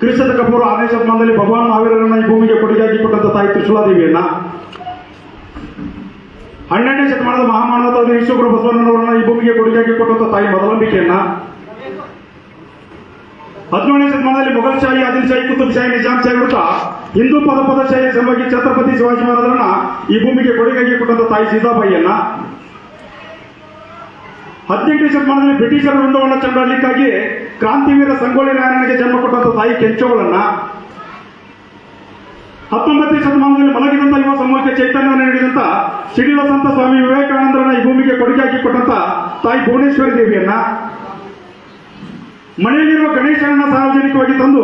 ಕ್ರಿಸ್ತದ ಕಪೂರ ಆದೇಶ ಶತಮಾನದಲ್ಲಿ ಭಗವಾನ್ ಮಹಾವೀರರನ್ನ ಈ ಭೂಮಿಗೆ ಕೊಡುಗೆಯಾಗಿ ಕೊಟ್ಟಂತ ತಾಯಿ ತ್ರಿಶೂಲಾದೇವಿಯನ್ನ ಹನ್ನೆರಡನೇ ಶತಮಾನದ ಮಹಾಮಾನವತಾದ ಈಶ್ವರ ಬಸವಣ್ಣನವರನ್ನ ಈ ಭೂಮಿಗೆ ಕೊಡುಗೆಯಾಗಿ ಕೊಟ್ಟಂತ ತಾಯಿ ಮೊದಲಂಬಿಕೆಯನ್ನ. ಹದಿನೇಳನೇ ಶತಮಾನದಲ್ಲಿ ಮೊಘಲ್ ಶಾಹಿ, ಆದಿಲ್ ಶಾಹಿ, ಕುತುಬ್ ಶಾಹಿ ನಿಜಾಮ್ ಶಾಹಿ ವಿರುದ್ಧ ಹಿಂದೂ ಪದ ಶಾಹಿ ಸಲುವಾಗಿ ಛತ್ರಪತಿ ಶಿವಾಜಿ ಮಹಾರಾಜರನ್ನ ಈ ಭೂಮಿಗೆ ಕೊಡುಗೆಯಾಗಿ ಕೊಟ್ಟಂತ ತಾಯಿ ಸೀತಾಬಾಯಿಯನ್ನ. ಹದಿನೆಂಟನೇ ಶತಮಾನದಲ್ಲಿ ಬ್ರಿಟಿಷರ ವೃಂದವನ್ನ ಚಂಡಾಲಿಕ್ಕಾಗಿ ಕ್ರಾಂತಿವೀರ ಸಂಗೊಳ್ಳಿ ರಾಯಣ್ಣನಿಗೆ ಜನ್ಮ ಕೊಟ್ಟಂತ ತಾಯಿ ಕೆಂಚೋಳನ್ನ ಹತ್ತೊಂಬತ್ತನೇ ಶತಮಾನದಲ್ಲಿ ಮಲಗಿದಂತ ಯುವ ಸಮೂಹಕ್ಕೆ ಚೈತನ್ಯ ನೀಡಿದಂತ ಸಿಡಿಲ ಸಂತ ಸ್ವಾಮಿ ವಿವೇಕಾನಂದರನ್ನ ಈ ಭೂಮಿಗೆ ಕೊಡುಗೆ ಹಾಕಿ ಕೊಟ್ಟಂತ ತಾಯಿ ಭುವನೇಶ್ವರಿ ದೇವಿಯನ್ನ ಮನೆಯಲ್ಲಿರುವ ಗಣೇಶನನ್ನ ಸಾರ್ವಜನಿಕವಾಗಿ ತಂದು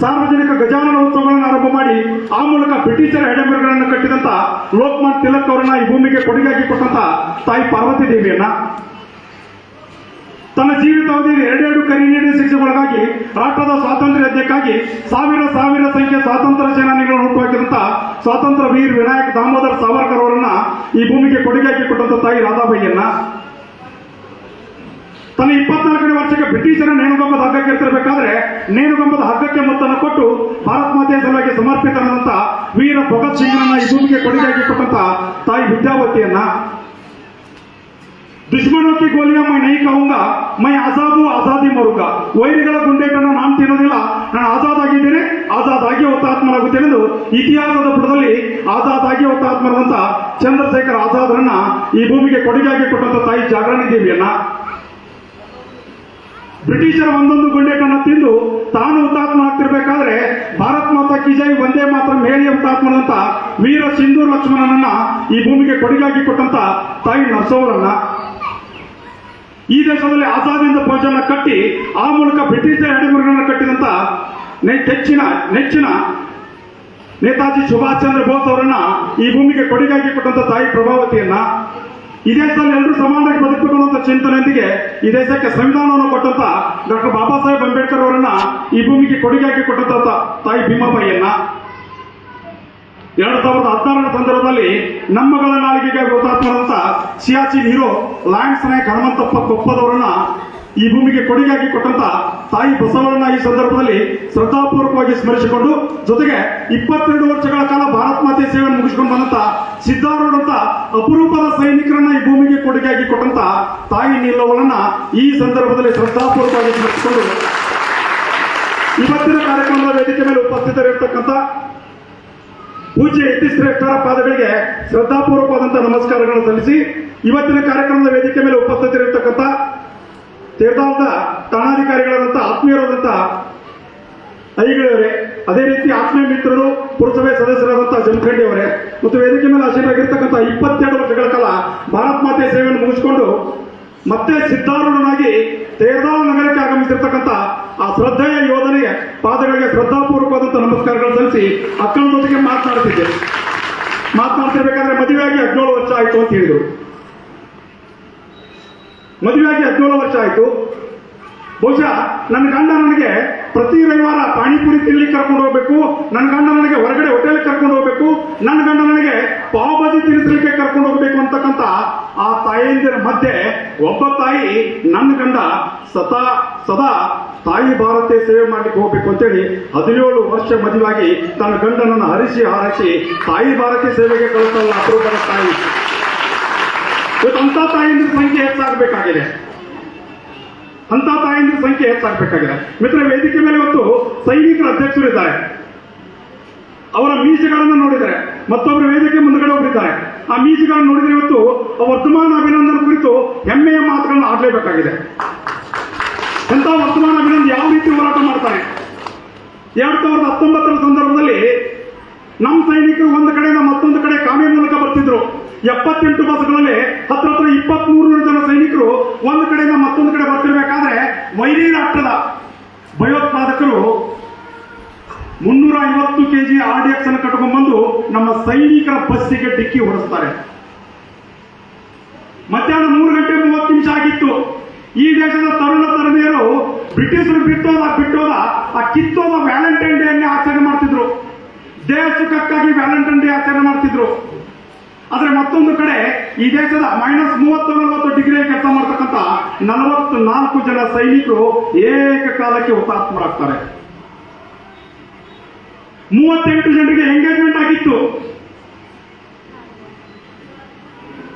ಸಾರ್ವಜನಿಕ ಗಜಾನನ ಉತ್ಸವಗಳನ್ನು ಆರಂಭ ಮಾಡಿ, ಆ ಮೂಲಕ ಬ್ರಿಟಿಷರ ಎಡೆಮರಗಳನ್ನು ಕಟ್ಟಿದಂತ ಲೋಕಮಾನ್ ತಿಲಕ್ ಅವರನ್ನ ಈ ಭೂಮಿಗೆ ಕೊಡುಗೆಯಾಗಿ ಕೊಟ್ಟಂತ ತಾಯಿ ಪಾರ್ವತಿ ದೇವಿಯನ್ನ. ತನ್ನ ಜೀವಿತಾವಧಿಯಲ್ಲಿ ಎರಡೆರಡು ಕರಿ ನೀಡಿದ ಶಿಕ್ಷೆಗೊಳಗಾಗಿ ರಾಷ್ಟ್ರದ ಸ್ವಾತಂತ್ರ್ಯ ಯಜ್ಞಕ್ಕಾಗಿ ಸಾವಿರ ಸಾವಿರ ಸಂಖ್ಯೆ ಸ್ವಾತಂತ್ರ್ಯ ಸೇನಾನಿಗಳನ್ನು ಹುಟ್ಟುಹಾಕಿದಂತ ಸ್ವಾತಂತ್ರ್ಯ ವೀರ್ ವಿನಾಯಕ್ ದಾಮೋದರ್ ಸಾವರ್ಕರ್ ಅವರನ್ನ ಈ ಭೂಮಿಗೆ ಕೊಡುಗೆಯಾಗಿ ಕೊಟ್ಟಂತ ತಾಯಿ ರಾಧಾಬಾಯಿಯನ್ನ ತನ್ನ ಇಪ್ಪತ್ನಾಲ್ಕನೇ ವರ್ಷಕ್ಕೆ ಬ್ರಿಟಿಷರ ನೇಣುಗಂಬದ ಹಗ್ಗಕ್ಕೆ ಎತ್ತಿರಬೇಕಾದ್ರೆ ನೇಣುಗಂಬದ ಹಗ್ಗಕ್ಕೆ ಮೊತ್ತನ್ನು ಕೊಟ್ಟು ಭಾರತ ಮಾತೆಯ ಸಲುವಾಗಿ ಸಮರ್ಪಿತನಾದಂತ ವೀರ ಭಗತ್ ಸಿಂಗ್ನನ್ನ ಈ ಭೂಮಿಗೆ ಕೊಡುಗೆಯಾಗಿ ಕೊಟ್ಟಂತ ತಾಯಿ ವಿದ್ಯಾವತಿಯನ್ನ. ದುಶ್ಮನೋ ಕಿ ಗೋಲಿಯ ಮೈ ನೈ ಕಹೂಂಗ ಮೈ ಆಜಾದು ಆಜಾದಿ ಮರುಗ. ವೈರಿಗಳ ಗುಂಡೇಟನ್ನು ನಾನು ತಿನ್ನೋದಿಲ್ಲ. ನಾನು ಆಜಾದ್ ಆಗಿದ್ದೇನೆ ಆಜಾದ್ ಆಗಿ ಹುತಾತ್ಮರಾಗುತ್ತೇನೆ ಎಂದು ಇತಿಹಾಸದ ಪುಟದಲ್ಲಿ ಆಜಾದ್ ಆಗಿ ಹುತಾತ್ಮರಾದಂತ ಚಂದ್ರಶೇಖರ್ ಆಜಾದ್ರನ್ನ ಈ ಭೂಮಿಗೆ ಕೊಡುಗೆಯಾಗಿ ಕೊಟ್ಟಂತ ತಾಯಿ ಜಾಗರಣಿ ದೇವಿಯನ್ನ. ಬ್ರಿಟಿಷರ ಒಂದೊಂದು ಗುಂಡೇಟನ್ನು ತಿಂದು ತಾನು ಹುತಾತ್ಮ ಆಗ್ತಿರ್ಬೇಕಾದ್ರೆ ಭಾರತ್ ಮಾತಾ ಕಿಜೈ ಒಂದೇ ಮಾತ್ರ ಮೇಲಿಯ ಹುತಾತ್ಮನಂತ ವೀರ ಸಿಂಧೂರ್ ಲಕ್ಷ್ಮಣನನ್ನ ಈ ಭೂಮಿಗೆ ಕೊಡುಗೆಯಾಗಿ ಕೊಟ್ಟಂತ ತಾಯಿ ನರಸವರನ್ನ. ಈ ದೇಶದಲ್ಲಿ ಆಜಾದಿಯಿಂದ ಫೌಜನ್ನ ಕಟ್ಟಿ, ಆ ಮೂಲಕ ಬ್ರಿಟಿಷರ ಹೆಡೆಮುರುಗಳನ್ನು ಕಟ್ಟಿದಂತ ನೆಚ್ಚಿನ ನೆಚ್ಚಿನ ನೇತಾಜಿ ಸುಭಾಷ್ ಚಂದ್ರ ಬೋಸ್ ಅವರನ್ನ ಈ ಭೂಮಿಗೆ ಕೊಡುಗೆಯಾಗಿ ಕೊಟ್ಟಂತ ತಾಯಿ ಪ್ರಭಾವತಿಯನ್ನ, ಈ ದೇಶದಲ್ಲಿ ಎಲ್ಲರೂ ಸಮಾನವಾಗಿ ಬದುಕಬೇಕು ಚಿಂತನೆಯೊಂದಿಗೆ ಈ ದೇಶಕ್ಕೆ ಸಂವಿಧಾನವನ್ನು ಕೊಟ್ಟಂತ ಡಾಕ್ಟರ್ ಬಾಬಾ ಸಾಹೇಬ್ ಅಂಬೇಡ್ಕರ್ ಅವರನ್ನ ಈ ಭೂಮಿಗೆ ಕೊಡುಗೆಯಾಗಿ ಕೊಟ್ಟಂತ ತಾಯಿ ಭೀಮಾಬಾಯಿಯನ್ನ ಎರಡ್ ಸಾವಿರದ ಹದಿನಾರರ ಸಂದರ್ಭದಲ್ಲಿ ನಮ್ಮಗಳ ನಾಲಿಗೆಗೆ ಗೊತ್ತಾಗ್ತಾರಂತ ಸಿಯಾಚಿನ್ ಹೀರೋ ಲ್ಯಾಂಡ್ಸ್ ನಾಯಕ್ ಹನುಮಂತಪ್ಪ ಕೊಪ್ಪದವರನ್ನ ಈ ಭೂಮಿಗೆ ಕೊಡುಗೆಯಾಗಿ ಕೊಟ್ಟಂತ ತಾಯಿ ಬಸವರನ್ನ ಈ ಸಂದರ್ಭದಲ್ಲಿ ಶ್ರದ್ಧಾಪೂರ್ವಕವಾಗಿ ಸ್ಮರಿಸಿಕೊಂಡು, ಜೊತೆಗೆ ಇಪ್ಪತ್ತೆರಡು ವರ್ಷಗಳ ಕಾಲ ಭಾರತ್ ಮಾತೆ ಸೇವೆ ಮುಗಿಸಿಕೊಂಡು ಬಂದಂತ ಸಿದ್ಧಾರೂಢಂತ ಅಪರೂಪದ ಸೈನಿಕರನ್ನ ಈ ಭೂಮಿಗೆ ಕೊಡುಗೆಯಾಗಿ ಕೊಟ್ಟಂತ ತಾಯಿ ನಿಲ್ಲವರನ್ನ ಈ ಸಂದರ್ಭದಲ್ಲಿ ಶ್ರದ್ಧಾಪೂರ್ವಕವಾಗಿ ಸ್ಮರಿಸಿಕೊಂಡು, ಇವತ್ತಿನ ಕಾರ್ಯಕ್ರಮದ ವೇದಿಕೆ ಮೇಲೆ ಪೂಜ್ಯ ಯತಿಶ್ರೇಷ್ಠರ ಪಾದಗಳಿಗೆ ಶ್ರದ್ಧಾಪೂರ್ವಕವಾದಂತಹ ನಮಸ್ಕಾರಗಳನ್ನು ಸಲ್ಲಿಸಿ ಇವತ್ತಿನ ಕಾರ್ಯಕ್ರಮದ ವೇದಿಕೆ ಮೇಲೆ ಉಪಸ್ಥಿತರಿರ್ತಕ್ಕಂಥ ತೀರ್ಥಾಲದ ಠಾಣಾಧಿಕಾರಿಗಳಾದಂತಹ ಆತ್ಮೀಯರಾದಂತಹ ಐಗಳವರೇ, ಅದೇ ರೀತಿ ಆತ್ಮೀಯ ಮಿತ್ರರು, ಪುರಸಭೆ ಸದಸ್ಯರಾದಂತಹ ಜಮಖಂಡಿ ಅವರೇ ಮತ್ತು ವೇದಿಕೆ ಮೇಲೆ ಆಶೀರ್ವಾಗಿರ್ತಕ್ಕಂಥ ಇಪ್ಪತ್ತೆರಡು ವರ್ಷಗಳ ಕಾಲ ಭಾರತ್ ಮಾತೆ ಸೇವೆಯನ್ನು ಮುಗಿಸಿಕೊಂಡು ಮತ್ತೆ ಸಿದ್ಧಾರೂಢನಾಗಿ ತೇರ್ದಾಲ್ ನಗರಕ್ಕೆ ಆಗಮಿಸಿರ್ತಕ್ಕಂಥ ಆ ಶ್ರದ್ಧೆಯ ಯೋಧನಿಗೆ ಪಾದಗಳಿಗೆ ಶ್ರದ್ಧಾಪೂರ್ವಕವಾದಂಥ ನಮಸ್ಕಾರಗಳು ಸಲ್ಲಿಸಿ ಅಕ್ಕನ ಜೊತೆಗೆ ಮಾತನಾಡ್ತಿದ್ದೆ ಮಾತನಾಡ್ತಿರ್ಬೇಕಾದ್ರೆ ಮದುವೆಯಾಗಿ ಹದಿನೇಳು ವರ್ಷ ಆಯಿತು ಅಂತ ಹೇಳಿದರು. ಮದುವೆಯಾಗಿ ಹದಿನೇಳು ವರ್ಷ ಆಯಿತು. ಬಹುಶಃ ನನ್ನ ಗಂಡ ನನಗೆ ಪ್ರತಿ ರವಿವಾರ ಪಾನಿಪುರಿ ತಿನ್ಲಿಕ್ಕೆ ಕರ್ಕೊಂಡು ಹೋಗ್ಬೇಕು. ನನ್ನ ಗಂಡ ನನಗೆ ಹೊರಗಡೆ ಹೋಟೆಲ್ ಕರ್ಕೊಂಡು ಹೋಗ್ಬೇಕು. ನನ್ನ ಗಂಡ ನನಗೆ ಪಾವ್ ಬಾಜಿ ತಿನ್ನಿಸಲಿಕ್ಕೆ ಕರ್ಕೊಂಡು ಹೋಗ್ಬೇಕು ಅಂತಕ್ಕಂಥ ಆ ತಾಯಿಯಂದಿರ ಮಧ್ಯೆ ಒಬ್ಬ ತಾಯಿ ನನ್ನ ಗಂಡ ಸದಾ ಸದಾ ತಾಯಿ ಭಾರತೀಯ ಸೇವೆ ಮಾಡ್ಲಿಕ್ಕೆ ಹೋಗ್ಬೇಕು ಅಂತೇಳಿ ಹದಿನೇಳು ವರ್ಷ ಮದುವಾಗಿ ತನ್ನ ಗಂಡನನ್ನು ಹರಿಸಿ ಹಾರಿಸಿ ತಾಯಿ ಭಾರತೀಯ ಸೇವೆಗೆ ಕಳಿಸಲ್ಲ ಅಪರೂಪದ ತಾಯಿ. ಇವತ್ತು ಅಂತ ತಾಯಿಯಿಂದ ಸಂಖ್ಯೆ ಹೆಚ್ಚಾಗಬೇಕಾಗಿದೆ. ಅಂತ ತಾಯಂದಿರ ಸಂಖ್ಯೆ ಹೆಚ್ಚಾಗಬೇಕಾಗಿದೆ ಮಿತ್ರ ವೇದಿಕೆ ಮೇಲೆ ಇವತ್ತು ಸೈನಿಕರ ಅಧ್ಯಕ್ಷರು ಇದ್ದಾರೆ. ಅವರ ಮೀಸೆಗಳನ್ನು ನೋಡಿದರೆ ಮತ್ತೊಬ್ಬರು ವೇದಿಕೆ ಮುಂದುಗಡೆ ಹೋಗಿದ್ದಾರೆ ಆ ಮೀಸೆಗಳನ್ನು ನೋಡಿದ್ರೆ ಇವತ್ತು ವರ್ತಮಾನ ಅಭಿನಂದನ ಕುರಿತು ಹೆಮ್ಮೆಯ ಮಾತುಗಳನ್ನು ಆಡಲೇಬೇಕಾಗಿದೆ. ಎಂತ ವರ್ತಮಾನ ಅಭಿನಂದನ್ ಯಾವ ರೀತಿ ಹೋರಾಟ ಮಾಡ್ತಾರೆ? ಎರಡ್ ಸಾವಿರದ ಹತ್ತೊಂಬತ್ತರ ಸಂದರ್ಭದಲ್ಲಿ ನಮ್ಮ ಸೈನಿಕರು ಒಂದು ಕಡೆಯಿಂದ ಮತ್ತೊಂದು ಕಡೆ ಕಾಮೆ ಮೂಲಕ ಬರ್ತಿದ್ರು. ಎಪ್ಪತ್ತೆಂಟು ಬಸ್ಗಳಲ್ಲಿ ಹತ್ರ ಹತ್ರ ಇಪ್ಪತ್ಮೂರು ಜನ ಸೈನಿಕರು ಒಂದು ಕಡೆಯಿಂದ ಮತ್ತೊಂದು ಕಡೆ ಬರ್ತಿರ್ಬೇಕಾದ್ರೆ ವೈರಿ ರಾಷ್ಟ್ರದ ಭಯೋತ್ಪಾದಕರು ಮುನ್ನೂರ ಕೆಜಿ ಆರ್ ಡಿ ಎಕ್ಸ್ ಅನ್ನು ನಮ್ಮ ಸೈನಿಕರ ಬಸ್ಸಿಗೆ ಡಿಕ್ಕಿ ಹೊಡೆಸ್ತಾರೆ. ಮಧ್ಯಾಹ್ನ ಮೂರು ಗಂಟೆ ಮೂವತ್ತು ನಿಮಿಷ ಆಗಿತ್ತು. ಈ ದೇಶದ ತರುಣ ತರುಣಿಯರು ಬ್ರಿಟಿಷರು ಬಿಟ್ಟೋದ ಬಿಟ್ಟೋದ, ಆ ಕಿತ್ತೋದ ವ್ಯಾಲೆಂಟೈನ್ ಡೇ ಅನ್ನೇ ಆಚರಣೆ ಮಾಡ್ತಿದ್ರು. ದೇಹ ಸುಖಕ್ಕಾಗಿ ವ್ಯಾಲೆಂಟೈನ್ ಡೇ ಆಚರಣೆ ಮಾಡ್ತಿದ್ರು. ಆದ್ರೆ ಮತ್ತೊಂದು ಕಡೆ ಈ ದೇಶದ ಮೈನಸ್ ಮೂವತ್ತು ನಲವತ್ತು ಡಿಗ್ರಿ ಕೆಲಸ ಮಾಡ್ತಕ್ಕಂಥ ನಲವತ್ತು ನಾಲ್ಕು ಜನ ಸೈನಿಕರು ಏಕಕಾಲಕ್ಕೆ ಹುತಾತ್ಮರಾಗ್ತಾರೆ. ಮೂವತ್ತೆಂಟು ಜನರಿಗೆ ಎಂಗೇಜ್ಮೆಂಟ್ ಆಗಿತ್ತು.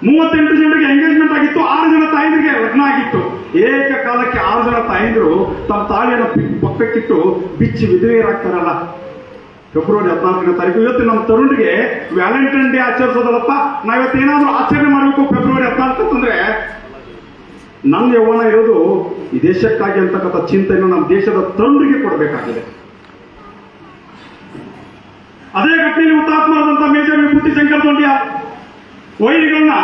ಮೂವತ್ತೆಂಟು ಜನರಿಗೆ ಎಂಗೇಜ್ಮೆಂಟ್ ಆಗಿತ್ತು, ಆರು ಜನ ತಾಯಂದಿರಿಗೆ ಲಗ್ನ ಆಗಿತ್ತು. ಏಕಕಾಲಕ್ಕೆ ಆರು ಜನ ತಾಯಂದಿರು ತಮ್ಮ ತಾಳಿಯನ್ನು ಪಕ್ಕಕ್ಕಿಟ್ಟು ಬಿಚ್ಚಿ ವಿಧವೆಯರಾಗ್ತಾರಲ್ಲ. ಫೆಬ್ರವರಿ ಹದಿನಾಲ್ಕನೇ ತಾರೀಕು. ಇವತ್ತು ನಮ್ಮ ತರುಣರಿಗೆ ವ್ಯಾಲೆಂಟೈನ್ ಡೇ ಆಚರಿಸೋದಲ್ಲಪ್ಪ. ನಾವಿವತ್ತು ಏನಾದರೂ ಆಚರಣೆ ಮಾಡಬೇಕು ಫೆಬ್ರವರಿ ಹದಿನಾಲ್ಕು ಅಂತಂದ್ರೆ ನನ್ನ ಯೌವನ ಇರೋದು ಈ ದೇಶಕ್ಕಾಗಿ ಅಂತಕ್ಕಂಥ ಚಿಂತೆಯನ್ನು ನಮ್ಮ ದೇಶದ ತರುಣರಿಗೆ ಕೊಡಬೇಕಾಗಿದೆ. ಅದೇ ಘಟನೆಯಲ್ಲಿ ಹುತಾತ್ಮರಾದಂತಹ ಮೇಜರ್ ವಿಭೂತಿ ಶಂಕರ್ ದೊಂಡಿಯ ವೈರಿಗಳನ್ನ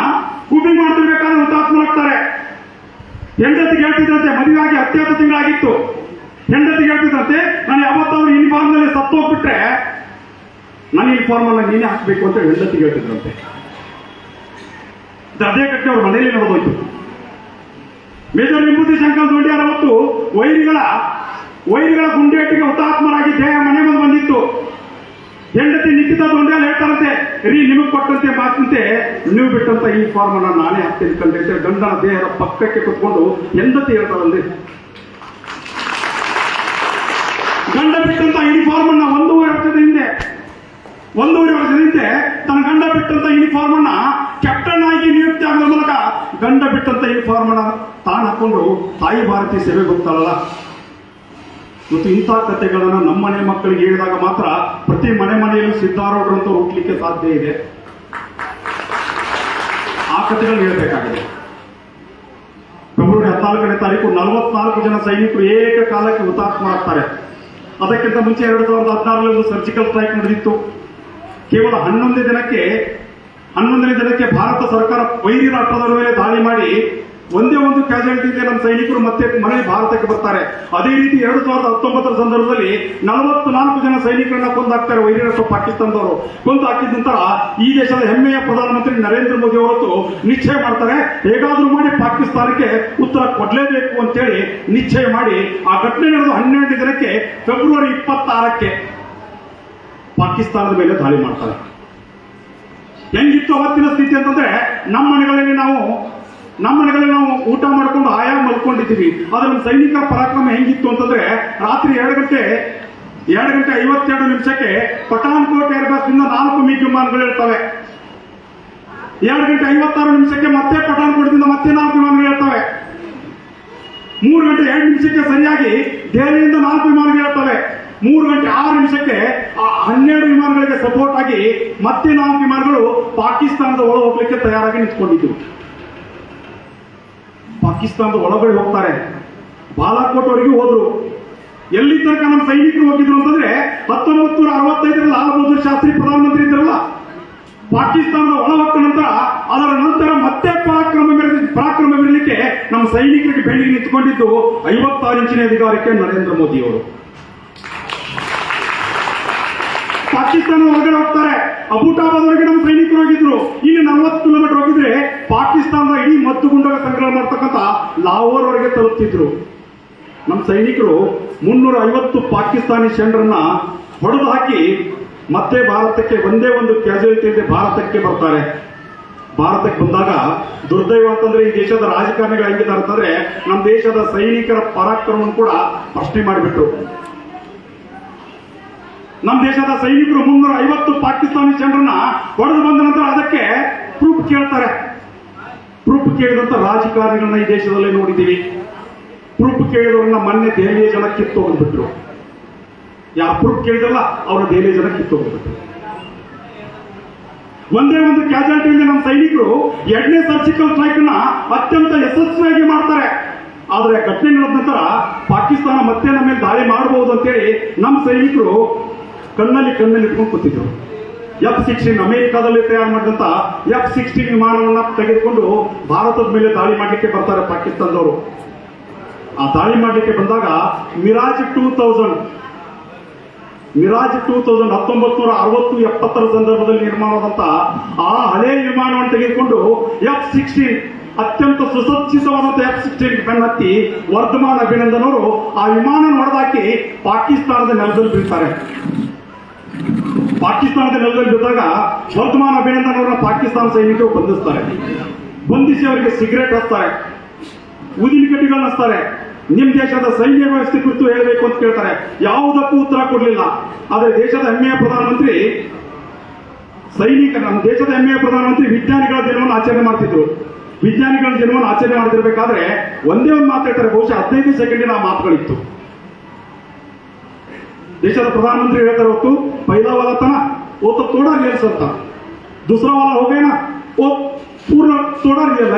ಕೂಪಿ ಮಾಡ್ತಿರ್ಬೇಕಾದ್ರೆ ಹುತಾತ್ಮರಾಗ್ತಾರೆ ಹೆಂಡತಿಗೆ ಹೇಳ್ತಿದ್ರಂತೆ, ಮದುವೆಯಾಗಿ ಅತ್ಯಂತ ತಿಂಗಳಾಗಿತ್ತು. ಹೆಂಡತಿಗೆ ಹೇಳ್ತಿದ್ರಂತೆ, ನಾನು ಯಾವತ್ತಾದ್ರೂ ಯೂನಿಫಾರ್ಮ್ನಲ್ಲಿ ಸತ್ತೋಗ್ಬಿಟ್ರೆ ನನ್ನ ಯೂನಿಫಾರ್ಮ್ ಅನ್ನ ನೀನೇ ಹಾಕ್ಬೇಕು ಅಂತ ಹೆಂಡತಿ ಹೇಳ್ತಿದ್ರಂತೆ. ಅದೇ ಘಟನೆ ಅವ್ರ ಮನೆಯಲ್ಲಿ ನಡೆದೋಯ್ತು. ಮೇಜರ್ ವಿಭೂತಿ ಶಂಕರ್ ದೊಡ್ಡಿಯಾರ್ ಅವತ್ತು ವೈರಿಗಳ ವೈರಿಗಳ ಗುಂಡೇಟಿಗೆ ಹುತಾತ್ಮರಾಗಿ ದೇಹ ಮನೆ ಮುಂದೆ ಬಂದಿತ್ತು. ಹೆಂಡತಿ ನಿಖಿತ ದೊಂಡ್ಯಾಲ್ ಹೇಳ್ತಾರಂತೆ, ರೀ, ನಿಮಗೆ ಕೊಟ್ಟಂತೆ ಮಾತಂತೆ, ನೀವು ಬಿಟ್ಟಂತ ಈ ಫಾರ್ಮ್ ಅನ್ನ ನಾನೇ ಹಾಕ್ತೀನಿ ಕಂಡ್ರೆ ಗಂಡನ ದೇಹದ ಪಕ್ಕಕ್ಕೆ ಕುತ್ಕೊಂಡು ಹೆಂಡತಿ ಹೇಳ್ತಾರಂದ್ರೆ ಗಂಡ ಬಿಟ್ಟಂತ ಯೂನಿಫಾರ್ಮ್ ಅನ್ನ ಒಂದೂವರೆ ವರ್ಷದ ಹಿಂದೆ, ಒಂದೂವರೆ ವರ್ಷದ ಹಿಂದೆ ತನ್ನ ಗಂಡ ಬಿಟ್ಟಂತ ಯೂನಿಫಾರ್ಮ್ ಅನ್ನ ಕ್ಯಾಪ್ಟನ್ ಆಗಿ ನಿಯುಕ್ತಿ ಆಗುವ ಮೂಲಕ ಗಂಡ ಬಿಟ್ಟಂತ ಯೂನಿಫಾರ್ಮ್ ಅನ್ನ ತಾನು ಹಾಕೊಂಡು ತಾಯಿ ಭಾರತಿ ಸೇವೆ ಹೋಗ್ತಾಳಲ್ಲ. ಮತ್ತು ಇಂಥ ಕಥೆಗಳನ್ನು ನಮ್ಮ ಮನೆ ಮಕ್ಕಳಿಗೆ ಹೇಳಿದಾಗ ಮಾತ್ರ ಪ್ರತಿ ಮನೆ ಮನೆಯಲ್ಲೂ ಅಂತ ಹುಟ್ಟಲಿಕ್ಕೆ ಸಾಧ್ಯ ಇದೆ. ಆ ಕಥೆಗಳು ಹೇಳಬೇಕಾಗಿದೆ. ಫೆಬ್ರವರಿ ಹದಿನಾಲ್ಕನೇ ತಾರೀಕು ನಲವತ್ನಾಲ್ಕು ಜನ ಸೈನಿಕರು ಏಕಕಾಲಕ್ಕೆ ಹುತಾತ್ಮರಾಗ್ತಾರೆ ಅದಕ್ಕಿಂತ ಮುಂಚೆ ಎರಡು ಸಾವಿರದ ಹದಿನಾರರಲ್ಲಿ ಒಂದು ಸರ್ಜಿಕಲ್ ಸ್ಟ್ರೈಕ್ ನಡೆದಿತ್ತು. ಕೇವಲ ಹನ್ನೊಂದೇ ದಿನಕ್ಕೆ, ಹನ್ನೊಂದನೇ ದಿನಕ್ಕೆ ಭಾರತ ಸರ್ಕಾರ ವೈರಿ ರಾಷ್ಟ್ರದ ಮೇಲೆ ದಾಳಿ ಮಾಡಿ ಒಂದೇ ಒಂದು ಕ್ಯಾಜುಯಾಲಿಟಿ ಇದೆ ನಮ್ಮ ಸೈನಿಕರು ಮತ್ತೆ ಮರಳಿ ಭಾರತಕ್ಕೆ ಬರ್ತಾರೆ. ಅದೇ ರೀತಿ ಎರಡು ಸಾವಿರದ ಹತ್ತೊಂಬತ್ತರ ಸಂದರ್ಭದಲ್ಲಿ ನಲವತ್ತು ನಾಲ್ಕು ಜನ ಸೈನಿಕರನ್ನ ಕೊಂದಾಕ್ತಾರೆ ರಾಷ್ಟ್ರ ಪಾಕಿಸ್ತಾನದವರು. ಕೊಂದು ಹಾಕಿದ ನಂತರ ಈ ದೇಶದ ಹೆಮ್ಮೆಯ ಪ್ರಧಾನಮಂತ್ರಿ ನರೇಂದ್ರ ಮೋದಿ ಅವರತ್ತು ನಿಶ್ಚಯ ಮಾಡ್ತಾರೆ. ಹೇಗಾದ್ರೂ ಮಾಡಿ ಪಾಕಿಸ್ತಾನಕ್ಕೆ ಉತ್ತರ ಕೊಡಲೇಬೇಕು ಅಂತೇಳಿ ನಿಶ್ಚಯ ಮಾಡಿ ಆ ಘಟನೆ ನಡೆದು ಹನ್ನೆರಡು ದಿನಕ್ಕೆ ಫೆಬ್ರವರಿ ಇಪ್ಪತ್ತಾರಕ್ಕೆ ಪಾಕಿಸ್ತಾನದ ಮೇಲೆ ದಾಳಿ ಮಾಡ್ತಾರೆ. ಹೆಂಗಿತ್ತು ಅವತ್ತಿನ ಸ್ಥಿತಿ ಅಂತಂದ್ರೆ ನಮ್ಮ ಮನೆಗಳಲ್ಲಿ ನಾವು ನಮ್ಮ ಮನೆಗಳಲ್ಲಿ ನಾವು ಊಟ ಮಾಡ್ಕೊಂಡು ಆಯಾ ಮಲ್ಕೊಂಡಿದ್ದೀವಿ. ಆದ್ರೆ ನಮ್ಮ ಸೈನಿಕರ ಪರಾಕ್ರಮ ಹೆಂಗಿತ್ತು ಅಂತಂದ್ರೆ ರಾತ್ರಿ ಎರಡು ಗಂಟೆ ಎರಡು ಗಂಟೆ ಐವತ್ತೆರಡು ನಿಮಿಷಕ್ಕೆ ಪಠಾನ್ಕೋಟ್ ಏರ್ಬೇಸ್ ಇಂದ ನಾಲ್ಕು ಮೀಟ್ ವಿಮಾನಗಳು ಇರ್ತವೆ. ಎರಡು ಗಂಟೆ ಐವತ್ತಾರು ನಿಮಿಷಕ್ಕೆ ಮತ್ತೆ ಪಠಾನ್ಕೋಟದಿಂದ ಮತ್ತೆ ನಾಲ್ಕು ವಿಮಾನಗಳು ಇರ್ತವೆ. ಮೂರು ಗಂಟೆ ಎರಡು ನಿಮಿಷಕ್ಕೆ ಸರಿಯಾಗಿ ದೆಹಲಿಯಿಂದ ನಾಲ್ಕು ವಿಮಾನಗಳು ಇರ್ತವೆ. ಮೂರು ಗಂಟೆ ಆರು ನಿಮಿಷಕ್ಕೆ ಆ ಹನ್ನೆರಡು ವಿಮಾನಗಳಿಗೆ ಸಪೋರ್ಟ್ ಆಗಿ ಮತ್ತೆ ನಾಲ್ಕು ವಿಮಾನಗಳು ಪಾಕಿಸ್ತಾನದ ಒಳ ಹೋಗ್ಲಿಕ್ಕೆ ತಯಾರಾಗಿ ನಿಂತ್ಕೊಂಡಿದ್ದವು. ಪಾಕಿಸ್ತಾನದ ಒಳಗಡೆ ಹೋಗ್ತಾರೆ. ಬಾಲಾಕೋಟ್ ಅವರಿಗೆ ಹೋದ್ರು. ಎಲ್ಲಿ ತನಕ ನಮ್ಮ ಸೈನಿಕರು ಹೋಗಿದ್ರು ಅಂತಂದ್ರೆ ಹತ್ತೊಂಬತ್ತು ನೂರ ಅರವತ್ತೈದರಲ್ಲಿ ಲಾಲ್ ಬಹದ್ದೂರ್ ಶಾಸ್ತ್ರಿ ಪ್ರಧಾನಮಂತ್ರಿ ಇದ್ರಲ್ಲ, ಪಾಕಿಸ್ತಾನದ ಒಳ ಹೊಕ್ಕ ನಂತರ ಅದರ ನಂತರ ಮತ್ತೆ ಪರಾಕ್ರಮ ಪರಾಕ್ರಮ ಮೆರಲಿಕ್ಕೆ ನಮ್ಮ ಸೈನಿಕರಿಗೆ ಬೆಳ್ಳಿಗೆ ನಿಂತ್ಕೊಂಡಿದ್ದು ಐವತ್ತಾರು ಇಂಚಿನ ಅಧಿಕಾರಕ್ಕೆ ನರೇಂದ್ರ ಮೋದಿ ಅವರು. ಪಾಕಿಸ್ತಾನ ಹೊರಗಡೆ ಹೋಗ್ತಾರೆ. ಅಬುಟಾಬಾದ್ವರೆಗೆ ನಮ್ಮ ಸೈನಿಕರು ಹೋಗಿದ್ರು. ಇಲ್ಲಿ ನಲವತ್ತು ಕಿಲೋಮೀಟರ್ ಹೋಗಿದ್ರೆ ಪಾಕಿಸ್ತಾನದ ಇಡೀ ಮದ್ದು ಗುಂಡಗಳ ಸಂಗ್ರಹ ಮಾಡ್ತಕ್ಕಂಥ ಲಾಹೋರ್ವರೆಗೆ ತಲುಪ್ತಿದ್ರು. ನಮ್ಮ ಸೈನಿಕರು ಮುನ್ನೂರ ಐವತ್ತು ಪಾಕಿಸ್ತಾನಿ ಸೆಂಡ್ರನ್ನ ಹೊಡೆದು ಹಾಕಿ ಮತ್ತೆ ಭಾರತಕ್ಕೆ ಒಂದೇ ಒಂದು ಕ್ಯಾಜುಯಾಲಿಟಿ ಇಲ್ಲದೆ ಭಾರತಕ್ಕೆ ಬರ್ತಾರೆ. ಭಾರತಕ್ಕೆ ಬಂದಾಗ ದುರ್ದೈವ ಅಂತಂದ್ರೆ ಈ ದೇಶದ ರಾಜಕಾರಣಿಗಳು ಹೆಂಗಿದ್ದಾರೆ ಅಂತಂದ್ರೆ ನಮ್ಮ ದೇಶದ ಸೈನಿಕರ ಪರಾಕ್ರಮವನ್ನು ಕೂಡ ಪ್ರಶ್ನೆ ಮಾಡಿಬಿಟ್ರು. ನಮ್ಮ ದೇಶದ ಸೈನಿಕರು ಮುನ್ನೂರ ಐವತ್ತು ಪಾಕಿಸ್ತಾನಿ ಜನರನ್ನ ಹೊಡೆದು ಬಂದ ನಂತರ ಅದಕ್ಕೆ ಪ್ರೂಫ್ ಕೇಳ್ತಾರೆ. ಪ್ರೂಫ್ ಕೇಳಿದಂತ ರಾಜಕಾರಣಿಗಳನ್ನ ಈ ದೇಶದಲ್ಲೇ ನೋಡಿದ್ದೀವಿ. ಪ್ರೂಫ್ ಕೇಳಿದವ್ರನ್ನ ಮೊನ್ನೆ ದೆಹಲಿಯ ಜನ ಕಿತ್ತೋಗ್ಬಿಟ್ರು ಯಾರು ಪ್ರೂಫ್ ಕೇಳಿದ್ರಲ್ಲ ಅವರ ದೆಹಲಿಯ ಜನ ಕಿತ್ತೋಗ್ಬಿಟ್ರು ಒಂದೇ ಒಂದು ಕ್ಯಾಜುಯಾಲಿಟಿಯಿಂದ ನಮ್ಮ ಸೈನಿಕರು ಎರಡನೇ ಸರ್ಜಿಕಲ್ ಸ್ಟ್ರೈಕ್ನ ಅತ್ಯಂತ ಯಶಸ್ವಿಯಾಗಿ ಮಾಡ್ತಾರೆ. ಆದ್ರೆ ಘಟನೆ ನಡೆದ ನಂತರ ಪಾಕಿಸ್ತಾನ ಮತ್ತೆ ನಮ್ಮ ಮೇಲೆ ದಾಳಿ ಮಾಡಬಹುದು ಅಂತೇಳಿ ನಮ್ಮ ಸೈನಿಕರು ಕಣ್ಣಲ್ಲಿ ಕಣ್ಣಲ್ಲಿ ಇಟ್ಕೊಂಡು ಕೂತಿದ್ರು. ಎಫ್ ಸಿಕ್ಸ್ಟೀನ್ ಅಮೆರಿಕಾದಲ್ಲಿ ತಯಾರು ಮಾಡಿದಂತ ಎಫ್ ಸಿಕ್ಸ್ಟೀನ್ ವಿಮಾನವನ್ನ ತೆಗೆದುಕೊಂಡು ಭಾರತದ ಮೇಲೆ ದಾಳಿ ಮಾಡಲಿಕ್ಕೆ ಬರ್ತಾರೆ ಪಾಕಿಸ್ತಾನದವರು. ಆ ದಾಳಿ ಮಾಡಲಿಕ್ಕೆ ಬಂದಾಗ Mirage two thousand Mirage two thousand ಹತ್ತೊಂಬತ್ತು ನೂರ ಅರವತ್ತು ಎಪ್ಪತ್ತರ ಸಂದರ್ಭದಲ್ಲಿ ನಿರ್ಮಾಣವಾದಂತ ಆ ಹಳೆ ವಿಮಾನವನ್ನು ತೆಗೆದುಕೊಂಡು ಎಫ್ ಸಿಕ್ಸ್ಟೀನ್ ಅತ್ಯಂತ ಸುಸಜ್ಜಿತವಾದಂತಹ ಎಫ್ ಸಿಕ್ಸ್ಟೀನ್ ಬೆನ್ನತ್ತಿ ವರ್ಧಮಾನ್ ಅಭಿನಂದನ್ ಅವರು ಆ ವಿಮಾನ ಹೊಡೆದಾಕಿ ಪಾಕಿಸ್ತಾನದ ನೆಲದಲ್ಲಿ ಬೀಳ್ತಾರೆ. ಪಾಕಿಸ್ತಾನದ ನೆಲದಲ್ಲಿ ಬಿದ್ದಾಗ ವರ್ಧಮಾನ್ ಅಭಿನಂದನ್ ಅವರ ಪಾಕಿಸ್ತಾನ ಸೈನಿಕರು ಬಂಧಿಸ್ತಾರೆ. ಬಂಧಿಸಿ ಅವರಿಗೆ ಸಿಗರೇಟ್ ಹಚ್ತಾರೆ. ಊದಿನ ಕಟ್ಟಿಗಳನ್ನ ಹಚ್ತಾರೆ. ನಿಮ್ಮ ದೇಶದ ಸೈನ್ಯ ವ್ಯವಸ್ಥೆ ಕುರಿತು ಹೇಳಬೇಕು ಅಂತ ಕೇಳ್ತಾರೆ. ಯಾವುದಕ್ಕೂ ಉತ್ತರ ಕೊಡಲಿಲ್ಲ. ಆದರೆ ದೇಶದ ಹೆಮ್ಮೆಯ ಪ್ರಧಾನಮಂತ್ರಿ ಸೈನಿಕ ನಮ್ಮ ದೇಶದ ಹೆಮ್ಮೆಯ ಪ್ರಧಾನಮಂತ್ರಿ ವಿಜ್ಞಾನಿಗಳ ದಿನವನ್ನು ಆಚರಣೆ ಮಾಡ್ತಿದ್ರು. ವಿಜ್ಞಾನಿಗಳ ಜನವನ್ನು ಆಚರಣೆ ಮಾಡ್ತಿರ್ಬೇಕಾದ್ರೆ ಒಂದೇ ಒಂದು ಮಾತಾಡ್ತಾರೆ ಬಹುಶಃ ಹದಿನೈದು ಸೆಕೆಂಡಿನ ಆ ಮಾತುಗಳಿತ್ತು. ದೇಶದ ಪ್ರಧಾನಮಂತ್ರಿ ಹೇಳ್ತಾರೆ ಹೊತ್ತು पहिला वाला था ತೋಡ वो तो ವಾಲ ಹೋಗೇನ ಪೂರ್ಣ था दूसरा वाला हो गया ना वो पूर्ण तोड़ा रियल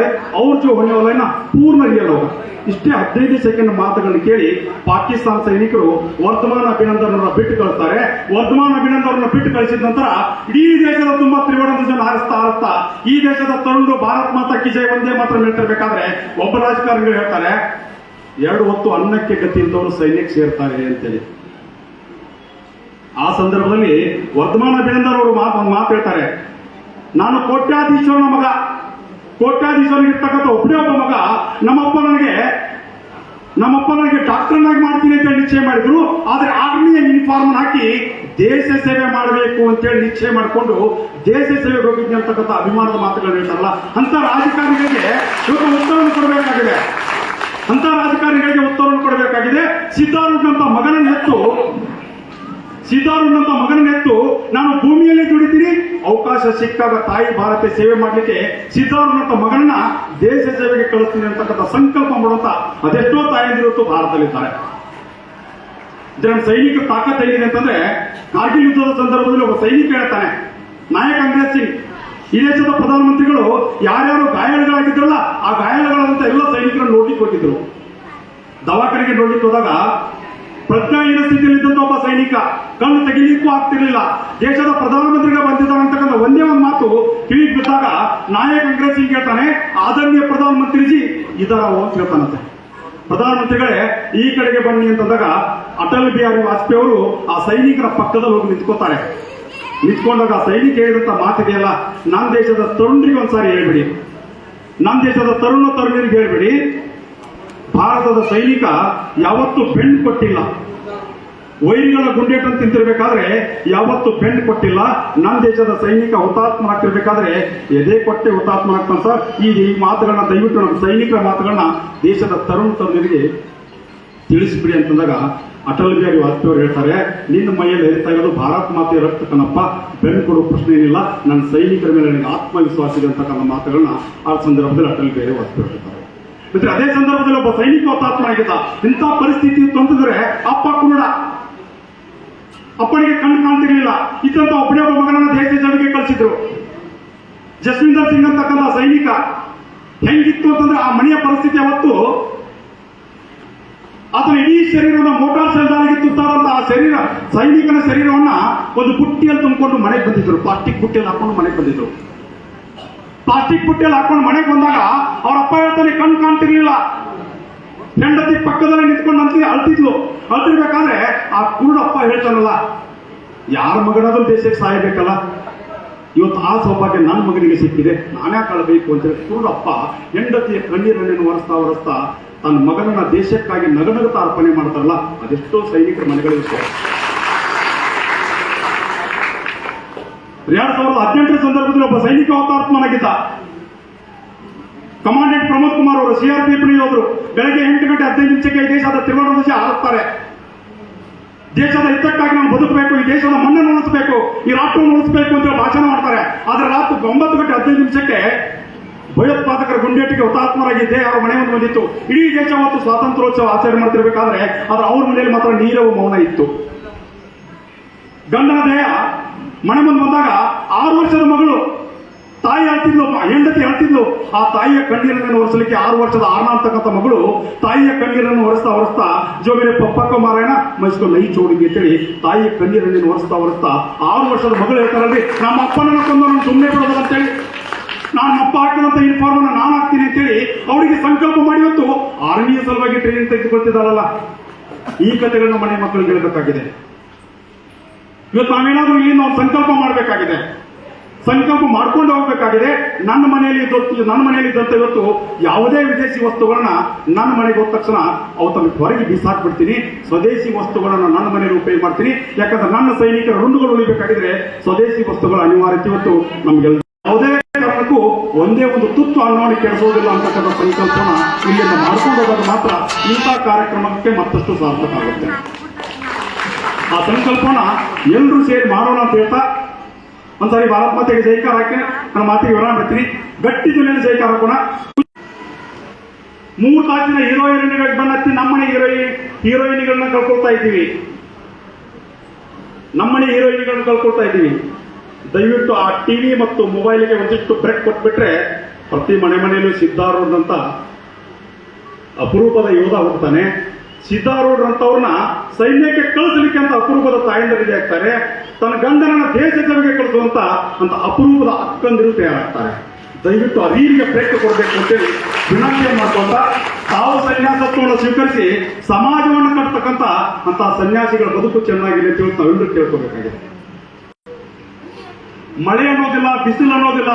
ಇಷ್ಟೇ ಹದಿನೈದು ಸೆಕೆಂಡ್ ಮಾತುಗಳನ್ನು ಕೇಳಿ ಪಾಕಿಸ್ತಾನ ಸೈನಿಕರು ವರ್ಧಮಾನ ಅಭಿನಂದನರನ್ನ ಬಿಟ್ಟು ಕಳಿಸ್ತಾರೆ. ವರ್ಧಮಾನ ಅಭಿನಂದನರನ್ನ ಬಿಟ್ಟು ಕಳಿಸಿದ ನಂತರ ಇಡೀ ದೇಶದ ತುಂಬಾ ತ್ರಿವರ್ಣ ಧ್ವಜ ಹಾರಿಸ್ತಾ ಹಾರಿಸ್ತಾ ಈ ದೇಶದ ತರುಣರು ಭಾರತ್ ಮಾತಾ ಕಿ ಒಂದೇ ಮಾತ್ರ ನೆಟ್ಟಿರ್ಬೇಕಾದ್ರೆ ಒಬ್ಬ ರಾಜಕಾರಣಿಗಳು ಹೇಳ್ತಾರೆ, ಎರಡು ಹೊತ್ತು ಅನ್ನಕ್ಕೆ ಗತಿ ಇದ್ದವರು ಸೈನಿಕ ಸೇರ್ತಾರೆ ಅಂತೇಳಿ. ಆ ಸಂದರ್ಭದಲ್ಲಿ ವರ್ಧಮಾನ ಬೇಂದರ್ ಅವರು ಮಾತು ಮಾತು ಹೇಳ್ತಾರೆ. ನಾನು ಕೋಟ್ಯಾಧೀಶ್ವರನ ಮಗ. ಕೋಟ್ಯಾಧೀಶ್ವರನಿಗಿರ್ತಕ್ಕಂಥ ಒಬ್ಬನೇ ಒಬ್ಬ ಮಗ. ನಮ್ಮಪ್ಪ ನನಗೆ ನಮ್ಮಪ್ಪ ನನಗೆ ಡಾಕ್ಟರ್ನಾಗಿ ಮಾಡ್ತೀನಿ ಅಂತ ಹೇಳಿ ನಿಶ್ಚಯ ಮಾಡಿದ್ರು. ಆದ್ರೆ ಆರ್ಮಿಯ ಯೂನಿಫಾರ್ಮ್ ಹಾಕಿ ದೇಶ ಸೇವೆ ಮಾಡಬೇಕು ಅಂತೇಳಿ ನಿಶ್ಚಯ ಮಾಡಿಕೊಂಡು ದೇಶ ಸೇವೆಗೆ ಹೋಗಿದ್ದೆ ಅಂತಕ್ಕಂಥ ಅಭಿಮಾನದ ಮಾತುಗಳು ಹೇಳ್ತಾರಲ್ಲ ಅಂತ ರಾಜಕಾರಣಿಗಳಿಗೆ ಇವತ್ತು ಉತ್ತರವನ್ನು ಕೊಡಬೇಕಾಗಿದೆ. ಅಂತ ರಾಜಕಾರಣಿಗಳಿಗೆ ಉತ್ತರವನ್ನು ಕೊಡಬೇಕಾಗಿದೆ. ಸಿದ್ಧಾರೂಢ ಮಗನನ್ನು ಹೆತ್ತು ಸಿದ್ಧಾರೂಢಂತ ಮಗನನ್ನೆತ್ತು ನಾನು ಭೂಮಿಯಲ್ಲಿ ದುಡಿತೀನಿ. ಅವಕಾಶ ಸಿಕ್ಕಾಗ ತಾಯಿ ಭಾರತ ಸೇವೆ ಮಾಡಲಿಕ್ಕೆ ಸಿದ್ಧಾರೂಢಂತ ಮಗನನ್ನ ದೇಶ ಸೇವೆಗೆ ಕಳಿಸ್ತೀನಿ ಅಂತಕ್ಕಂಥ ಸಂಕಲ್ಪ ಮಾಡುವಂತ ಅದೆಷ್ಟೋ ತಾಯಂದಿರುತ್ತೋ ಭಾರತದಲ್ಲಿದ್ದಾರೆ. ಇದರ ಸೈನಿಕ ತಾಕತ್ ಏನಿದೆ ಅಂತಂದ್ರೆ ಕಾರ್ಗಿಲ್ ಯುದ್ಧದ ಸಂದರ್ಭದಲ್ಲಿ ಒಬ್ಬ ಸೈನಿಕ ಹೇಳ್ತಾನೆ, ನಾಯಕ ಅಂಗ್ರೇಜ್ ಸಿಂಗ್, ಈ ದೇಶದ ಪ್ರಧಾನಮಂತ್ರಿಗಳು ಯಾರ್ಯಾರು ಗಾಯಾಳುಗಳಾಗಿದ್ರಲ್ಲ ಆ ಗಾಯಾಳುಗಳಾದಂತ ಎಲ್ಲ ಸೈನಿಕರನ್ನು ನೋಡ್ಲಿಕ್ಕೆ ಕೊಟ್ಟಿದ್ರು ದವಾಖಾನೆಗೆ ನೋಡ್ಲಿಕ್ಕೆ ಹೋದಾಗ ಪ್ರಜ್ಞಾಹೀನ ಸ್ಥಿತಿಯಲ್ಲಿದ್ದಂತ ಒಬ್ಬ ಸೈನಿಕ ಕಣ್ಣು ತೆಗಿಲಿಕ್ಕೂ ಆಗ್ತಿರ್ಲಿಲ್ಲ. ದೇಶದ ಪ್ರಧಾನಮಂತ್ರಿಗೆ ಬಂದಿದ್ದಾರೆ ಅಂತಕ್ಕಂಥ ಒಂದೇ ಒಂದು ಮಾತು ಕಿವಿಗೆ ಬಿದ್ದಾಗ ನಾಯಕ ಅಂಗ್ರೇಜ್ ಸಿಂಗ್ ಹೇಳ್ತಾನೆ ಆದರಣೀಯ ಪ್ರಧಾನಮಂತ್ರಿಜಿ, ಇದರ ಅಂತ ಹೇಳ್ತಾನಂತೆ ಪ್ರಧಾನಮಂತ್ರಿಗಳೇ, ಈ ಕಡೆಗೆ ಬನ್ನಿ ಅಂತಂದಾಗ ಅಟಲ್ ಬಿಹಾರಿ ವಾಜಪೇಯಿ ಅವರು ಆ ಸೈನಿಕರ ಪಕ್ಕದಲ್ಲಿ ಹೋಗಿ ನಿಂತ್ಕೋತಾರೆ ನಿಂತ್ಕೊಂಡಾಗ ಆ ಸೈನಿಕ ಹೇಳಿದಂತ ಮಾತಿದೆಯಲ್ಲ ನಮ್ಮ ದೇಶದ ತರುಣರಿಗೆ ಒಂದ್ಸಾರಿ ಹೇಳ್ಬಿಡಿ. ನಮ್ಮ ದೇಶದ ತರುಣ ತರುಣರಿಗೆ ಹೇಳ್ಬಿಡಿ. ಭಾರತದ ಸೈನಿಕ ಯಾವತ್ತೂ ಬೆಂಡ್ ಕೊಟ್ಟಿಲ್ಲ. ವೈರಿಗಳ ಗುಂಡೇಟನ್ನು ತಿಂತಿರ್ಬೇಕಾದ್ರೆ ಯಾವತ್ತು ಬೆಂಡ್ ಕೊಟ್ಟಿಲ್ಲ. ನಮ್ಮ ದೇಶದ ಸೈನಿಕ ಹುತಾತ್ಮ ಆಗ್ತಿರ್ಬೇಕಾದ್ರೆ ಎದೆ ಕೊಟ್ಟೆ ಹುತಾತ್ಮ ಆಗ್ತಾನೆ ಸರ್. ಈ ಮಾತುಗಳನ್ನ ದಯವಿಟ್ಟು ನಮ್ಮ ಸೈನಿಕರ ಮಾತುಗಳನ್ನ ದೇಶದ ತರುಣ ತರುಣರಿಗೆ ತಿಳಿಸ್ಬಿಡಿ ಅಂತಂದಾಗ ಅಟಲ್ ಬಿಹಾರಿ ವಾಜಪೇಯಿ ಹೇಳ್ತಾರೆ, ನಿನ್ನ ಮೈಯಲ್ಲಿ ಹೇಳ್ತಾ ಇರೋದು ಭಾರತ್ ಮಾತೆಯ ರಕ್ತ ಕಣಪ್ಪ. ಬೆನ್ನು ಕೊಡೋ ಪ್ರಶ್ನೆ ಏನಿಲ್ಲ. ನನ್ನ ಸೈನಿಕರ ಮೇಲೆ ನನಗೆ ಆತ್ಮವಿಶ್ವಾಸ ಇದೆ ಅಂತಕ್ಕಂಥ ಮಾತುಗಳನ್ನ ಆ ಸಂದರ್ಭದಲ್ಲಿ ಅಟಲ್ ಬಿಹಾರಿ ವಾಜಪೇಯಿ ಹೇಳ್ತಾರೆ. ಮತ್ತೆ ಅದೇ ಸಂದರ್ಭದಲ್ಲಿ ಒಬ್ಬ ಸೈನಿಕ ಹುತಾತ್ಮ ಆಗಿದ್ದ ಇಂಥ ಪರಿಸ್ಥಿತಿ ತಂದಿದ್ರೆ ಅಪ್ಪ ಕೂಡ ಅಪ್ಪನಿಗೆ ಕಣ್ಣು ಕಾಣ್ತಿರ್ಲಿಲ್ಲ. ಇದ್ದಂತ ಒಬ್ಬನೇ ಒಬ್ಬ ಮಗನನ್ನ ದೇಶ ಜನಕ್ಕೆ ಕಳಿಸಿದ್ರು. ಜಸ್ವಿಂದರ್ ಸಿಂಗ್ ಅಂತಕ್ಕಂಥ ಸೈನಿಕ ಹೆಂಗಿತ್ತು ಅಂತಂದ್ರೆ ಆ ಮನೆಯ ಪರಿಸ್ಥಿತಿ ಅವತ್ತು ಆತನ ಇಡೀ ಶರೀರವನ್ನ ಮೋಟಾರ್ ಸೈಲ್ದಾರಿಗೆ ತುತ್ತಾದಂತ ಆ ಶರೀರ, ಸೈನಿಕನ ಶರೀರವನ್ನ ಒಂದು ಬುಟ್ಟಿಯಲ್ಲಿ ತುಂಬಿಕೊಂಡು ಮನೆಗೆ ಬಂದಿದ್ರು. ಪ್ಲಾಸ್ಟಿಕ್ ಬುಟ್ಟಿಯಲ್ಲಿ ಹಾಕೊಂಡು ಮನೆಗೆ ಬಂದಿದ್ರು. ಪ್ಲಾಸ್ಟಿಕ್ ಬುಟ್ಟಿಯಲ್ಲಿ ಹಾಕೊಂಡು ಮನೆಗೆ ಬಂದಾಗ ಅವ್ರ ಅಪ್ಪ ಹೇಳ್ತಾನೆ, ಕಣ್ಣು ಕಾಣ್ತಿರ್ಲಿಲ್ಲ. ಹೆಂಡತಿ ಪಕ್ಕದಲ್ಲಿ ನಿಂತ್ಕೊಂಡು ಅಂತ ಅಳ್ತಿದ್ಲು. ಅಳ್ತಿರ್ಬೇಕಾದ್ರೆ ಆ ಕುರುಡಪ್ಪ ಹೇಳ್ತಾನಲ್ಲ, ಯಾರ ಮಗನಾದ್ರೂ ದೇಶಕ್ಕೆ ಸಾಯಬೇಕಲ್ಲ? ಇವತ್ತು ಆ ಸೌಭಾಗ್ಯ ನನ್ನ ಮಗನಿಗೆ ಸಿಕ್ಕಿದೆ. ನಾನೇ ಕಳಬೇಕು ಅಂತ ಹೇಳಿ ಕುರುಡಪ್ಪ ಹೆಂಡತಿಯ ಕಣ್ಣೀರನ್ನು ಒರೆಸ್ತಾ ಒರೆಸ್ತಾ ತನ್ನ ಮಗನನ್ನ ದೇಶಕ್ಕಾಗಿ ನಗನಗುತ್ತಾ ಅರ್ಪಣೆ ಮಾಡ್ತಾರಲ್ಲ ಅದೆಷ್ಟೋ ಸೈನಿಕರ ಮನೆಗಳಿರುತ್ತೆ ಎರಡ್ ಸಾವಿರದ ಹದಿನೆಂಟರ ಸಂದರ್ಭದಲ್ಲಿ ಒಬ್ಬ ಸೈನಿಕ ಹುತಾತ್ಮನಾಗಿದ್ದ ಕಮಾಂಡೆಂಟ್ ಪ್ರಮೋದ್ ಕುಮಾರ್ ಅವರು ಸಿಆರ್ಪಿಎಫ್ ಹೋದ್ರು ಬೆಳಗ್ಗೆ ಎಂಟು ಗಂಟೆ ಹದಿನೈದು ನಿಮಿಷಕ್ಕೆ ಈ ದೇಶದ ತ್ರಿವರ್ಣ ಧ್ವಜ ಹಾರುತ್ತಾರೆ ದೇಶದ ಹಿತಕ್ಕಾಗಿ ನಾವು ಬದುಕಬೇಕು, ಈ ದೇಶದ ಮಣ್ಣನ್ನು ಉಳಿಸಬೇಕು, ಈ ರಾಷ್ಟ್ರವನ್ನು ಉಳಿಸಬೇಕು ಅಂತ ಭಾಷಣ ಮಾಡ್ತಾರೆ. ಆದ್ರೆ ರಾತ್ರಿ ಒಂಬತ್ತು ಗಂಟೆ ಹದಿನೈದು ನಿಮಿಷಕ್ಕೆ ಭಯೋತ್ಪಾದಕರ ಗುಂಡೇಟಿಗೆ ಹುತಾತ್ಮರಾಗಿದ್ದೆ ಅವರ ಮನೆ ಮುಂದೆ ಬಂದಿತ್ತು. ಇಡೀ ದೇಶ ಮತ್ತು ಸ್ವಾತಂತ್ರ್ಯೋತ್ಸವ ಆಚರಣೆ ಮಾಡ್ತಿರ್ಬೇಕಾದ್ರೆ, ಆದ್ರೆ ಅವ್ರ ಮನೆಯಲ್ಲಿ ಮಾತ್ರ ನೀರವು ಮೌನ ಇತ್ತು. ಗಂಡನ ದೇಹ ಮನೆ ಮುಂದೆ ಬಂದಾಗ ಆರು ವರ್ಷದ ಮಗಳು ತಾಯಿ ಹೇಳ್ತಿದ್ಲು ಹೆಂಡತಿ ಹೇಳ್ತಿದ್ಲು, ಆ ತಾಯಿಯ ಕಣ್ಣೀರನ್ನು ಒರೆಸಲಿಕ್ಕೆ ಆರು ವರ್ಷದ ಆರ್ನ ಅಂತಕ್ಕಂಥ ಮಗಳು ತಾಯಿಯ ಕಣ್ಣೀರನ್ನು ಒರೆಸ್ತಾ ಒರೆಸ್ತಾ ಜೋ ಮೇರೆ ಪಪ್ಪಕ್ಕ ಮಾರಾಯಣ ಮೈಸ್ಕೊ ನೈ ಅಂತ ಹೇಳಿ ತಾಯಿಯ ಕಣ್ಣೀರನ್ನು ಒರೆಸ್ತಾ ಒರೆಸ್ತಾ ಆರು ವರ್ಷದ ಮಗಳು ಹೇಳ್ತಾರಲ್ರಿ ನಮ್ಮ ಅಪ್ಪನನ್ನು ತಂದು ನಾನು ಸುಮ್ಮನೆ ಬಿಡೋದು ಅಂತೇಳಿ ನಾನು ಅಪ್ಪ ಹಾಕಿದಂತ ಯೂನಿಫಾರ್ಮ್ ನಾನು ಹಾಕ್ತೀನಿ ಅಂತೇಳಿ ಅವರಿಗೆ ಸಂಕಲ್ಪ ಮಾಡಿ ಇವತ್ತು ಆರ್ಮಿಯ ಸಲುವಾಗಿ ಟ್ರೈನಿಂಗ್ ತೆಗೆದುಕೊಳ್ತಿದ್ದಾರಲ್ಲ ಈ ಕಥೆಗಳನ್ನ ಮನೆ ಮಕ್ಕಳಿಗೆ ಹೇಳಬೇಕಾಗಿದೆ. ಇವತ್ತು ನಾವೇನಾದ್ರೂ ಇಲ್ಲಿಂದ ಒಂದು ಸಂಕಲ್ಪ ಮಾಡಬೇಕಾಗಿದೆ. ಸಂಕಲ್ಪ ಮಾಡ್ಕೊಂಡು ಹೋಗ್ಬೇಕಾಗಿದೆ. ನನ್ನ ಮನೆಯಲ್ಲಿ ನನ್ನ ಮನೆಯಲ್ಲಿ ಇದ್ದಂತ ಇವತ್ತು ಯಾವುದೇ ವಿದೇಶಿ ವಸ್ತುಗಳನ್ನ ನನ್ನ ಮನೆಗೆ ಹೋದ ತಕ್ಷಣ ಅವತ್ತನ್ನು ಹೊರಗೆ ಬಿಸಾಕ್ಬಿಡ್ತೀನಿ. ಸ್ವದೇಶಿ ವಸ್ತುಗಳನ್ನ ನನ್ನ ಮನೆಯಲ್ಲಿ ಉಪಯೋಗ ಮಾಡ್ತೀನಿ. ಯಾಕಂದ್ರೆ ನನ್ನ ಸೈನಿಕರ ರುಂಡುಗಳು ಉಳಿಬೇಕಾಗಿದ್ರೆ ಸ್ವದೇಶಿ ವಸ್ತುಗಳ ಅನಿವಾರ್ಯತೆ ಇವತ್ತು ನಮ್ಗೆ ಯಾವುದೇ ಕಾರಣಕ್ಕೂ ಒಂದೇ ಒಂದು ತುತ್ತು ಅನ್ನೋಣಿ ಕೆಡಿಸೋದಿಲ್ಲ ಅಂತಕ್ಕಂಥ ಸಂಕಲ್ಪನ ಇಲ್ಲಿಂದ ಮಾಡ್ಕೊಂಡು ಹೋದಾಗ ಮಾತ್ರ ಇಂಥ ಕಾರ್ಯಕ್ರಮಕ್ಕೆ ಮತ್ತಷ್ಟು ಸಾರ್ಥಕ ಆಗುತ್ತೆ. ಆ ಸಂಕಲ್ಪನ ಎಲ್ಲರೂ ಸೇರಿ ಮಾಡೋಣ ಅಂತ ಹೇಳ್ತಾ ಒಂದ್ಸರಿ ಭಾರತ್ ಮಾತೆಗೆ ಜೈಕಾರ ಹಾಕಿ. ನನ್ನ ಮಾತಿಗೆ ವಿವರ ಮಾಡ್ತೀನಿ ಗಟ್ಟಿ ಧ್ವನಿಯಲ್ಲಿ ಜೈಕಾರ ಹಾಕೋಣ. ಮೂರು ತಾಸಿನ ಹೀರೋ ಹೀರೋಯಿನ್ಗಳಿಗೆ ಬಂದಿ ನಮ್ಮನೆ ಹೀರೋಯಿನ್ ಹೀರೋಯಿನ್ಗಳನ್ನ ಕಳ್ಕೊಳ್ತಾ ಇದ್ದೀವಿ. ನಮ್ಮನೆ ಹೀರೋಯಿನ್ಗಳನ್ನ ಕಳ್ಕೊಳ್ತಾ ಇದ್ದೀವಿ. ದಯವಿಟ್ಟು ಆ ಟಿವಿ ಮತ್ತು ಮೊಬೈಲ್ಗೆ ಒಂದಿಷ್ಟು ಬ್ರೇಕ್ ಕೊಟ್ಬಿಟ್ರೆ ಪ್ರತಿ ಮನೆ ಮನೆಯಲ್ಲೂ ಸಿದ್ಧಾರೂಢಂತ ಅಪರೂಪದ ಯೋಧ ಹುಡ್ತಾನೆ ಸಿದ್ಧಾರೂಢರಂತವ್ರನ್ನ ಸೈನ್ಯಕ್ಕೆ ಕಳಿಸಲಿಕ್ಕೆ ಅಂತ ಅಪರೂಪದ ತಾಯಂದರಿಗೆ ಆಗ್ತಾರೆ. ತನ್ನ ಗಂಧನ ದೇಶ ಸೇವೆಗೆ ಕಳಿಸುವಂತ ಅಂತ ಅಪರೂಪದ ಅಕ್ಕಂದಿರು ತಯಾರಾಗ್ತಾರೆ. ದಯವಿಟ್ಟು ಆ ಪ್ರೇಕ್ಷ ಕೊಡಬೇಕು ಅಂತೇಳಿ ವಿನಂತಿಯನ್ನು ಮಾಡ್ಕೊಂತ ತಾವು ಸನ್ಯಾಸತ್ವವನ್ನು ಸ್ವೀಕರಿಸಿ ಸಮಾಜವನ್ನು ಕಟ್ತಕ್ಕಂತ ಅಂತ ಸನ್ಯಾಸಿಗಳ ಬದುಕು ಚೆನ್ನಾಗಿದೆ ಅಂತ ನಾವೆಲ್ಲರೂ ಕೇಳ್ಕೋಬೇಕಾಗಿದೆ ಮಳೆ ಅನ್ನೋದಿಲ್ಲ, ಬಿಸಿಲು ಅನ್ನೋದಿಲ್ಲ,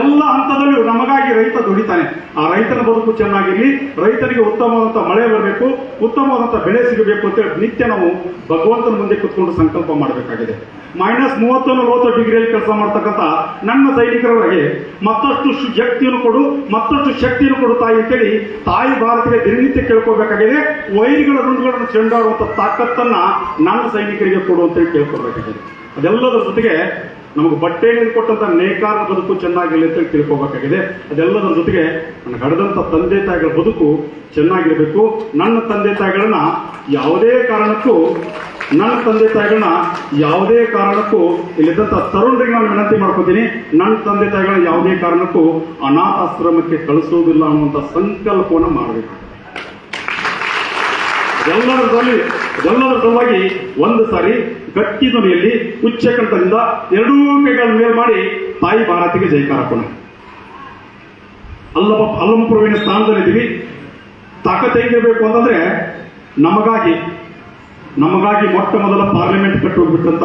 ಎಲ್ಲ ಹಂತದಲ್ಲೂ ನಮಗಾಗಿ ರೈತ ದುಡಿತಾನೆ. ಆ ರೈತನ ಬದುಕು ಚೆನ್ನಾಗಿರಲಿ ರೈತನಿಗೆ ಉತ್ತಮವಾದಂಥ ಮಳೆ ಬರಬೇಕು ಉತ್ತಮವಾದಂಥ ಬೆಳೆ ಸಿಗಬೇಕು ಅಂತ ಹೇಳಿ ನಿತ್ಯ ನಾವು ಭಗವಂತನ ಮುಂದೆ ಕುತ್ಕೊಂಡು ಸಂಕಲ್ಪ ಮಾಡಬೇಕಾಗಿದೆ. ಮೈನಸ್ ಮೂವತ್ತು ನಲವತ್ತು ಡಿಗ್ರಿಯಲ್ಲಿ ಕೆಲಸ ಮಾಡ್ತಕ್ಕಂಥ ನನ್ನ ಸೈನಿಕರೊಳಗೆ ಮತ್ತಷ್ಟು ಶಕ್ತಿಯನ್ನು ಕೊಡು, ಮತ್ತಷ್ಟು ಶಕ್ತಿಯನ್ನು ಕೊಡು ತಾಯಿ ಅಂತೇಳಿ ತಾಯಿ ಭಾರತಿಗೆ ದಿನನಿತ್ಯ ಕೇಳ್ಕೋಬೇಕಾಗಿದೆ. ವೈರಿಗಳ ರುಂಡುಗಳನ್ನು ಚೆಂಡಾಡುವಂಥ ತಾಕತ್ತನ್ನ ನನ್ನ ಸೈನಿಕರಿಗೆ ಕೊಡು ಅಂತೇಳಿ ಕೇಳ್ಕೋಬೇಕಾಗಿದೆ. ಅದೆಲ್ಲದರ ಜೊತೆಗೆ ನಮಗೆ ಬಟ್ಟೆ ಕೊಟ್ಟಂತ ನೇಕಾರ ಬದುಕು ಚೆನ್ನಾಗಿರಲಿ ಅಂತ ತಿಳ್ಕೋಬೇಕಾಗಿದೆ. ಅದೆಲ್ಲದರ ಜೊತೆಗೆ ನನಗೆ ಹಡದಂತ ತಂದೆ ತಾಯಿಗಳ ಬದುಕು ಚೆನ್ನಾಗಿರಬೇಕು. ನನ್ನ ತಂದೆ ತಾಯಿಗಳನ್ನ ಯಾವುದೇ ಕಾರಣಕ್ಕೂ, ನನ್ನ ತಂದೆ ತಾಯಿಗಳನ್ನ ಯಾವುದೇ ಕಾರಣಕ್ಕೂ ಇಲ್ಲಿದ್ದಂತ ತರುಣರಿಗೆ ನಾನು ವಿನಂತಿ ಮಾಡ್ಕೋತೀನಿ, ನನ್ನ ತಂದೆ ತಾಯಿಗಳನ್ನ ಯಾವುದೇ ಕಾರಣಕ್ಕೂ ಅನಾಥಾಶ್ರಮಕ್ಕೆ ಕಳಿಸೋದಿಲ್ಲ ಅನ್ನುವಂಥ ಸಂಕಲ್ಪವನ್ನು ಮಾಡಬೇಕು. ಎಲ್ಲದರಲ್ಲಿ ಎಲ್ಲದರ ಸಲುವಾಗಿ ಒಂದು ಸಾರಿ ಗಟ್ಟಿ ಧ್ವನಿಯಲ್ಲಿ ಉಚ್ಚ ಕಂಠದಿಂದ ಎರಡೂ ಕೈಗಳ ಮೇಲ್ ಮಾಡಿ ತಾಯಿ ಭಾರತಿಗೆ ಜೈಕಾರ ಕೊನೆ ಅಲ್ಲಮ ಅಲ್ಲಮಪುರವಿನ ಸ್ಥಾನದಲ್ಲಿದ್ದೀವಿ ತಾಕತ್ ಹೆಂಗಿರಬೇಕು ಅಂತಂದ್ರೆ ನಮಗಾಗಿ ನಮಗಾಗಿ ಮೊಟ್ಟ ಮೊದಲ ಪಾರ್ಲಿಮೆಂಟ್ ಕಟ್ಟಿ ಹೋಗ್ಬಿಟ್ಟಂತ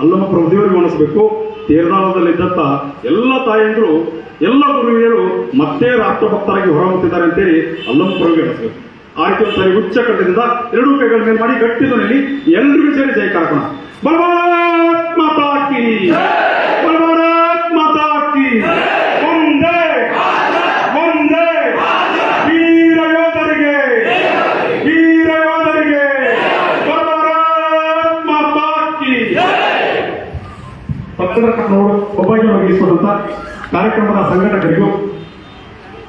ಅಲ್ಲಮಪುರ ದೇವರಿಗೆ ಅನಿಸ್ಬೇಕು ತೇರದಾಳದಲ್ಲಿದ್ದಂತ ಎಲ್ಲ ತಾಯಂದ್ರು, ಎಲ್ಲ ಗುರುವಿಯರು ಮತ್ತೆ ರಾಷ್ಟ್ರಭಕ್ತರಾಗಿ ಹೊರಹೊಮ್ಮುತ್ತಿದ್ದಾರೆ ಅಂತೇಳಿ ಅಲ್ಲಮಪುರವಿಗೆ ಅನಿಸ್ಬೇಕು ಆ ಅಂತ ಉಚ್ಚ ಕಂಠದಿಂದ ಎರಡೂ ಕೈಗಳ ಮೇಲೆ ಮಾಡಿ ಗಟ್ಟಿ ಧ್ವನಿಯಲ್ಲಿ ಎಲ್ರಿಗೂ ಸೇರಿ ಜೈಕಾರ ಹಾಕೋಣ ಬಲಭಾರತ್ ಮಾತಾ ಕಿ! ಬಲಭಾರತ್ ಮಾತಾ ಯೋಧರಿಗೆ! ಯೋಧರಿಗೆ! ಕಾರ್ಯಕ್ರಮದ ಸಂಘಟಕರಿಗೂ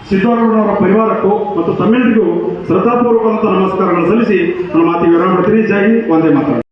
ಸಿದ್ದರಾಮಯ್ಯನವರ ಪರಿವಾರಕ್ಕೂ ಮತ್ತು ತಮ್ಮೆಲ್ಲರಿಗೂ ಶ್ರದ್ಧಾಪೂರ್ವಕವಾದಂತಹ ನಮಸ್ಕಾರಗಳನ್ನು ಸಲ್ಲಿಸಿ ನನ್ನ ಮಾತಿಗೆ ವಿರಾಮ ಪಡ್ತೀನಿ ಜೈ ಹಿಂದ್, ವಂದೇ ಮಾತರಂ.